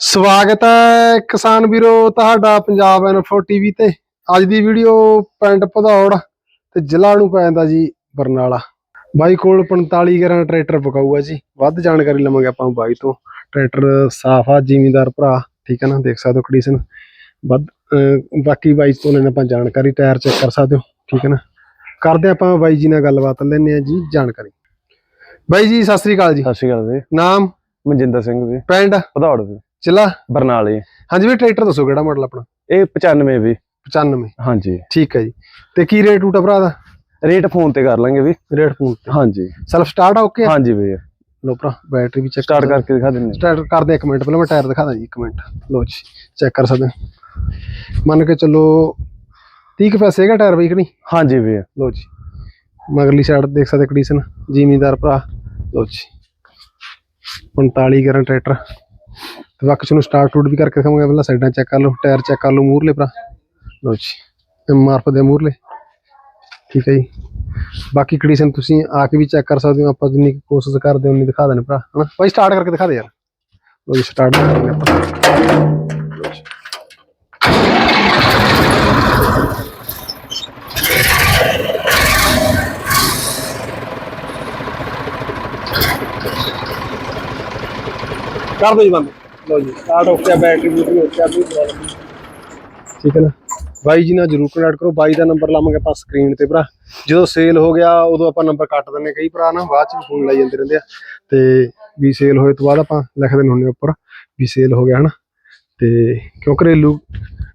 ਸਵਾਗਤ ਹੈ ਕਿਸਾਨ ਵੀਰੋ ਤੁਹਾਡਾ ਪੰਜਾਬ ਇਨਫੋ ਟੀਵੀ ਤੇ। ਅੱਜ ਦੀ ਵੀਡੀਓ ਪਿੰਡ ਭਦੌੜ ਤੇ ਜ਼ਿਲ੍ਹਾ ਨੂੰ ਪੈਂਦਾ ਜੀ ਬਰਨਾਲਾ। ਬਾਈ ਕੋਲ 45 ਗਰਾਂ ਟਰੈਕਟਰ ਪਕਾਊਗਾ ਜੀ। ਵੱਧ ਜਾਣਕਾਰੀ ਲਵਾਂਗੇ ਆਪਾਂ ਬਾਈ ਤੋਂ। ਟਰੈਕਟਰ ਸਾਫ਼ ਆ ਜ਼ਿਮੀਂਦਾਰ ਭਰਾ ਠੀਕ ਹੈ ਨਾ? ਦੇਖ ਸਕਦੇ ਹੋ ਕੰਡੀਸ਼ਨ ਵੱਧ ਬਾਕੀ ਬਾਈ ਤੋਂ ਲੈਣਾ ਆਪਾਂ ਜਾਣਕਾਰੀ ਟਾਇਰ ਚੈੱਕ ਕਰ ਸਕਦੇ ਹੋ ਠੀਕ ਹੈ ਨਾ? ਕਰਦੇ ਆਪਾਂ ਬਾਈ ਜੀ ਨਾਲ ਗੱਲਬਾਤ ਲੈਣੇ ਆ ਜੀ ਜਾਣਕਾਰੀ। ਬਾਈ ਜੀ ਸਤਿ ਸ੍ਰੀ ਅਕਾਲ ਜੀ। ਸਤਿ ਸ਼੍ਰੀ ਅਕਾਲ ਜੀ। ਨਾਮ? ਮਨਜਿੰਦਰ ਸਿੰਘ ਜੀ। ਪਿੰਡ? ਭਦੌੜ ਜੀ। ਜ਼ਿਲ੍ਹਾ? ਬਰਨਾਲੇ। ਹਾਂਜੀ ਵੀ ਟਰੈਕਟਰ ਦੱਸੋ ਕਿਹੜਾ ਮਾਡਲ ਆਪਣਾ? ਇਹ 95 ਵੀ। 95 ਹਾਂਜੀ। ਠੀਕ ਹੈ ਜੀ। ਤੇ ਕੀ ਰੇਟ ਟੂਟਾ ਭਰਾ ਦਾ? ਰੇਟ ਫੋਨ ਤੇ ਕਰ ਲਾਂਗੇ ਵੀ। ਰੇਟ ਫੋਨ ਤੇ। ਹਾਂਜੀ। ਸੈਲਫ ਸਟਾਰਟ ਆ ਓਕੇ ਹਾਂਜੀ ਵੀ ਲੋ ਭਰਾ ਬੈਟਰੀ ਵੀ ਚੈੱਕ ਸਟਾਰਟ ਕਰਕੇ ਦਿਖਾ ਦਿੰਦੇ ਸਟਾਰਟ ਕਰਦੇ ਹਾਂ ਇੱਕ ਮਿੰਟ ਪਹਿਲਾਂ ਮੈਂ ਟਾਇਰ ਦਿਖਾ ਦਾਂ ਜੀ ਇੱਕ ਮਿੰਟ। ਲੋ ਜੀ ਚੈੱਕ ਕਰ ਸਕਦੇ। ਮੰਨ ਕੇ ਚੱਲੋ 30 ਕੁ ਪੈਸੇ ਹੈਗਾ ਟਾਇਰ ਬਈ ਕਿ ਨਹੀਂ? ਹਾਂਜੀ ਵੀ ਲੋ ਜੀ। ਮਗਰਲੀ ਸਾਈਡ ਦੇਖ ਸਕਦੇ ਕੰਡੀਸ਼ਨ ਜ਼ਿਮੀਂਦਾਰ ਭਰਾ। ਲੋ ਜੀ। 45 ਗਰਾਂ ਟਰੈਕਟਰ। ਤੇ ਬਾਕੀ ਤੁਹਾਨੂੰ ਸਟਾਰਟ ਟੂਟ ਵੀ ਕਰਕੇ ਦਿਖਾਵਾਂਗੇ ਪਹਿਲਾਂ, ਸਾਈਡਾਂ ਚੈੱਕ ਕਰ ਲਓ ਟਾਇਰ ਚੈੱਕ ਕਰ ਲਓ, ਮੂਰਲੇ ਭਰਾ। ਲੋ ਜੀ ਐਮਆਰਐਫ ਦੇ ਮੂਰਲੇ। ਠੀਕ ਹੈ ਜੀ। ਬਾਕੀ ਕੰਡੀਸ਼ਨ ਤੁਸੀਂ ਆ ਕੇ ਵੀ ਚੈੱਕ ਕਰ ਸਕਦੇ ਹੋ, ਆਪਾਂ ਜਿੰਨੀ ਕੋਸ਼ਿਸ਼ ਕਰਦੇ ਹਾਂ, ਉਨੀ ਦਿਖਾ ਦੇਣ ਭਰਾ, ਹਨਾ? ਭਾਈ ਸਟਾਰਟ ਕਰਕੇ ਦਿਖਾ ਦੇ ਯਾਰ। ਲੋ ਜੀ ਸਟਾਰਟ ਕਰਾਂਗੇ ਆਪਾਂ। ਕਰ ਦੋ ਜੀ ਬੰਦ। ਲੋ ਜੀ ਸਟਾਰਟ ਹੋ ਗਿਆ ਬੈਟਰੀ ਬੂਟਰੀ ਹੋ ਗਿਆ ਕੋਈ ਠੀਕ ਹੈ ਨਾ? ਬਾਈ ਜੀ ਨਾਲ ਜਰੂਰ ਕੰਟੈਕਟ ਕਰੋ, ਬਾਈ ਦਾ ਨੰਬਰ ਲਾਵਾਂਗੇ ਆਪਾਂ ਸਕਰੀਨ ਤੇ ਭਰਾ। ਜਦੋਂ ਸੇਲ ਹੋ ਗਿਆ, ਉਦੋਂ ਆਪਾਂ ਨੰਬਰ ਕੱਟ ਦਿੰਨੇ ਕਈ ਭਰਾ ਨਾ ਬਾਅਦ ਚ ਫੋਨ ਲਾਈ ਜਾਂਦੇ ਰਹਿੰਦੇ ਆ। ਤੇ ਵੀ ਸੇਲ ਹੋਏ ਤੋਂ ਬਾਅਦ ਆਪਾਂ ਲਿਖ ਦਿੰਦੇ ਹੁੰਦੇ ਉੱਪਰ, ਵੀ ਸੇਲ ਹੋ ਗਿਆ, ਹਨਾ? ਤੇ ਕਿਉਂ ਘਰੇਲੂ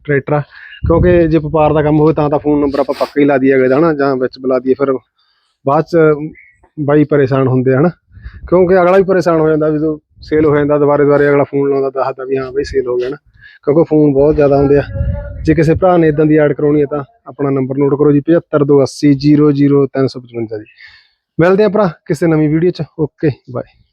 ਟਰੈਕਟਰ ਆ? ਕਿਉਂਕਿ ਜੇ ਵਪਾਰ ਦਾ ਕੰਮ ਹੋਵੇ ਤਾਂ ਤਾਂ ਫੋਨ ਨੰਬਰ ਆਪਾਂ ਪੱਕਾ ਹੀ ਲਾ ਦਈਏ ਅਗਲੇ ਦਾ, ਹਨਾ? ਜਾਂ ਵਿੱਚ ਬੁਲਾ ਦਈਏ, ਫਿਰ ਬਾਅਦ ਚ ਬਾਈ ਪਰੇਸ਼ਾਨ ਹੁੰਦੇ ਆ, ਹਨਾ? ਕਿਉਂਕਿ ਅਗਲਾ ਵੀ ਪਰੇਸ਼ਾਨ ਹੋ ਜਾਂਦਾ ਜਦੋਂ ਸੇਲ ਹੋ ਜਾਂਦਾ, ਦੁਬਾਰੇ ਦੁਬਾਰੇ ਅਗਲਾ ਫੋਨ ਲਾਉਂਦਾ, ਦੱਸਦਾ ਵੀ ਹਾਂ ਬਈ ਸੇਲ ਹੋ ਗਿਆ ਨਾ। ਕਿਉਂਕਿ ਫੋਨ ਬਹੁਤ ਜ਼ਿਆਦਾ ਆਉਂਦੇ ਆ। ਜੇ ਕਿਸੇ ਭਰਾ ਨੇ ਇਦਾਂ ਦੀ ਐਡ ਕਰਾਉਣੀ ਹੈ ਤਾਂ ਆਪਣਾ ਨੰਬਰ ਨੋਟ ਕਰੋ ਜੀ 7528000355 ਜੀ। ਮਿਲਦੇ ਆ ਭਰਾ ਕਿਸੇ ਨਵੀਂ ਵੀਡੀਓ ਚ। Okay bye